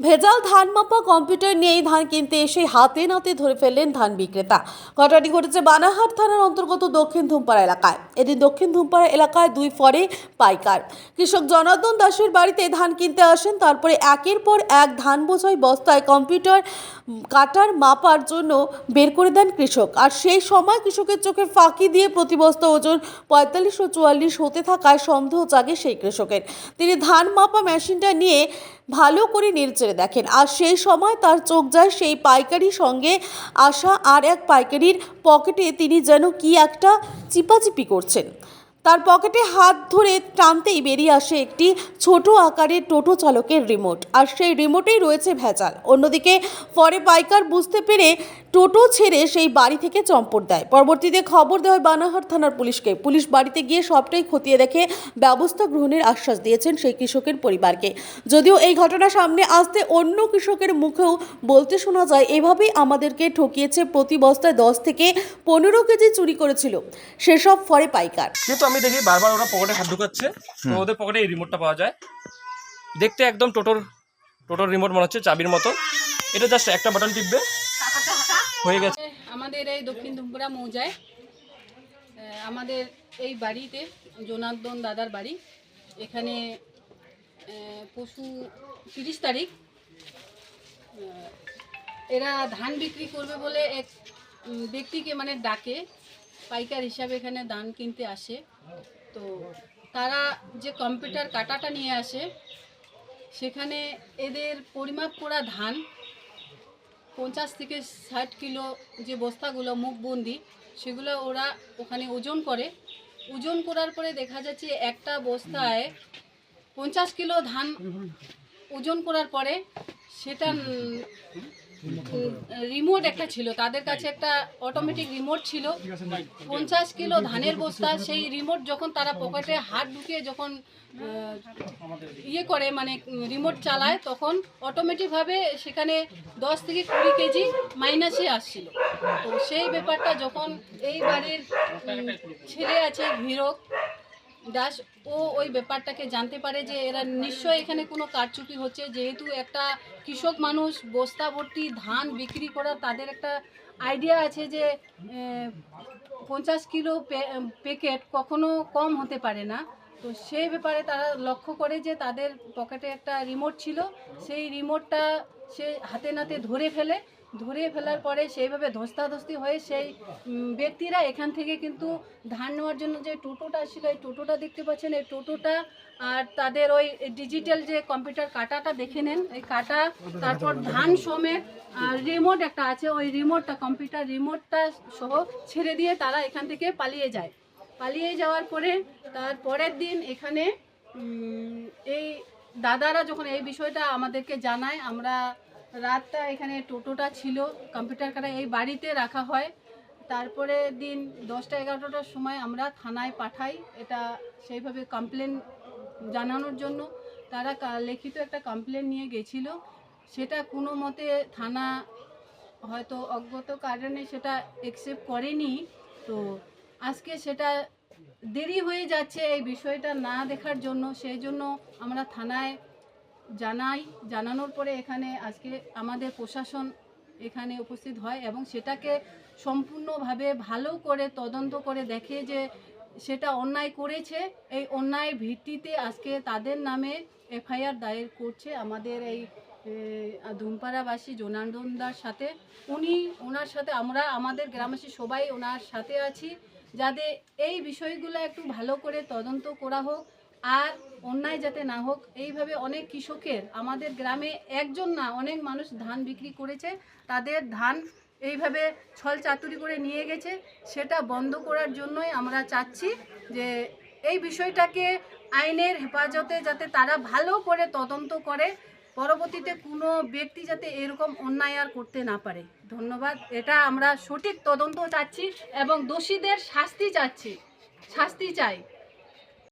ভেজাল ধান মাপা কম্পিউটার নিয়েই ধান কিনতে এসে হাতে নাতে ধরে ফেললেন ধান বিক্রেতা। ঘটনাটি ঘটেছে বানাহাট থানার অন্তর্গত দক্ষিণ ধুমপাড়া এলাকায়। এদিন দক্ষিণ ধুমপাড়া এলাকায় দুই ফরে পাইকার। কৃষক জনার্দন দাসের বাড়িতে ধান কিনতে আসেন, তারপরে একের পর এক ধান বোঝাই বস্তায় কম্পিউটার কাটার মাপার জন্য বের করে দেন কৃষক। আর সেই সময় কৃষকের চোখে ফাঁকি দিয়ে প্রতি বস্তা ওজন পঁয়তাল্লিশ ও চুয়াল্লিশ হতে থাকায় সন্দেহ জাগে সেই কৃষকের। তিনি ধান মাপা মেশিনটা নিয়ে ভালো করে নেড়েচেড়ে দেখেন। আর সেই সময় তার চোখ যায় সেই পাইকারির সঙ্গে আসা আর এক পাইকারির পকেটে তিনি যেন কি একটা চিপাচিপি করছেন। তার পকেটে হাত ধরে টানতেই বেরিয়ে আসে একটি ছোট আকারের টোটো চালকের রিমোট। আর সেই রিমোটেই রয়েছে ভেজাল। অন্যদিকে পরে পাইকার বুঝতে পেরে টোটো ছেড়ে সেই বাড়ি থেকে চম্পট দেয়। পরবর্তীতে খবর দেওয়া হয় বানাহাট থানার পুলিশকে। পুলিশ বাড়িতে গিয়ে সবটাই খতিয়ে দেখে ব্যবস্থা গ্রহণের আশ্বাস দিয়েছেন সেই কৃষকের পরিবারকে। যদিও এই ঘটনা সামনে আসতে অন্য কৃষকের মুখেও বলতে শোনা যায় এভাবেই আমাদেরকে ঠকিয়েছে প্রতি বস্তায় দশ থেকে পনেরো কেজি চুরি করেছিল। সেসব ফরে পাইকার। কিন্তু আমি দেখি বারবার ওরা পকেটে হাত ঢুকাচ্ছে তো ওদের পকেটে এই রিমোটটা পাওয়া যায়। দেখতে একদম টোটোর টোটোর রিমোট মনে হচ্ছে চাবির মতো। এটা জাস্ট একটা বাটন টিপবে হয়ে গেছে। আমাদের এই দক্ষিণ দুমপুরা মৌজায় আমাদের এই বাড়িতে, জোনার্দন দাদার বাড়ি, এখানে পশু তিরিশ তারিখ এরা ধান বিক্রি করবে বলে এক ব্যক্তিকে মানে ডাকে, পাইকার হিসাবে এখানে ধান কিনতে আসে। তো তারা যে কম্পিউটার কাটাটা নিয়ে আসে, সেখানে এদের পরিমাপ করা ধান পঞ্চাশ থেকে ষাট কিলো যে বস্তাগুলো মুখবন্দি, সেগুলো ওরা ওখানে ওজন করে। ওজন করার পরে দেখা যাচ্ছে একটা বস্তায় পঞ্চাশ কিলো ধান ওজন করার পরে সেটা রিমোট একটা ছিল, তাদের কাছে একটা অটোমেটিক রিমোট ছিল। পঞ্চাশ কিলো ধানের বস্তা, সেই রিমোট যখন তারা পকেটে হাত ঢুকিয়ে যখন ইয়ে করে মানে রিমোট চালায়, তখন অটোমেটিকভাবে সেখানে দশ থেকে কুড়ি কেজি মাইনাসে আসছিল। তো সেই ব্যাপারটা যখন এই বাড়ির ছেলে আছে, হিরক দাস, ও ওই ব্যাপারটাকে জানতে পারে যে এরা নিশ্চয়ই এখানে কোনো কারচুপি হচ্ছে। যেহেতু একটা কৃষক মানুষ, বস্তা ভর্তি, ধান বিক্রি করার তাদের একটা আইডিয়া আছে যে পঞ্চাশ কিলো প্যাকেট কখনো কম হতে পারে না। তো সেই ব্যাপারে তারা লক্ষ্য করে যে তাদের পকেটে একটা রিমোট ছিল। সেই রিমোটটা সে হাতে নাতে ধরে ফেলে, ধরে ফেলার পরে সেইভাবে ধস্তাধস্তি হয়ে সেই ব্যক্তিরা এখান থেকে কিন্তু ধান নেওয়ার জন্য যে টোটোটা ছিল এই টোটোটা দেখতে পাচ্ছেন, এই টোটোটা আর তাদের ওই ডিজিটাল যে কম্পিউটার কাটাটা দেখে নেন। এই কাটা, তারপর ধান সমেত, আর রিমোট একটা আছে, ওই রিমোটটা, কম্পিউটার রিমোটটা সহ ছেড়ে দিয়ে তারা এখান থেকে পালিয়ে যায়। পালিয়ে যাওয়ার পরে তার পরের দিন এখানে এই দাদারা যখন এই বিষয়টা আমাদেরকে জানায়, আমরা রাতটা এখানে টোটোটা ছিল কম্পিউটার কাটা এই বাড়িতে রাখা হয়। তারপরে দিন দশটা এগারোটার সময় আমরা থানায় পাঠাই। এটা সেইভাবে কমপ্লেন জানানোর জন্য। তারা লিখিত একটা কমপ্লেন নিয়ে গেছিল। সেটা কোনো মতে থানা হয়তো অজ্ঞত কারণে সেটা অ্যাকসেপ্ট করেনি। তো আজকে সেটা দেরি হয়ে যাচ্ছে এই বিষয়টা না দেখার জন্য। সেই জন্য আমরা থানায় জানাই, জানানোর পরে এখানে আজকে আমাদের প্রশাসন এখানে উপস্থিত হয় এবং সেটাকে সম্পূর্ণভাবে ভালো করে তদন্ত করে দেখে যে সেটা অন্যায় করেছে। এই অন্যায়ের ভিত্তিতে আজকে তাদের নামে এফআইআর দায়ের করছে আমাদের এই ধুমপাড়াবাসী জনার্দনদার সাথে, উনি ওনার সাথে, আমরা আমাদের গ্রামবাসী সবাই ওনার সাথে আছি, যাতে এই বিষয়গুলো একটু ভালো করে তদন্ত করা হোক, আর অন্যায় যাতে না হোক, এইভাবে অনেক কৃষকের, আমাদের গ্রামে একজন না, অনেক মানুষ ধান বিক্রি করেছে, তাদের ধান এইভাবে ছল চাতুরি করে নিয়ে গেছে, সেটা বন্ধ করার জন্যই আমরা চাচ্ছি যে এই বিষয়টাকে আইনের হেফাজতে যাতে তারা ভালো করে তদন্ত করে পরবর্তীতে কোনো ব্যক্তি যাতে এরকম অন্যায় আর করতে না পারে। ধন্যবাদ। এটা আমরা সঠিক তদন্ত চাচ্ছি এবং দোষীদের শাস্তি চাচ্ছি। শাস্তি চাই।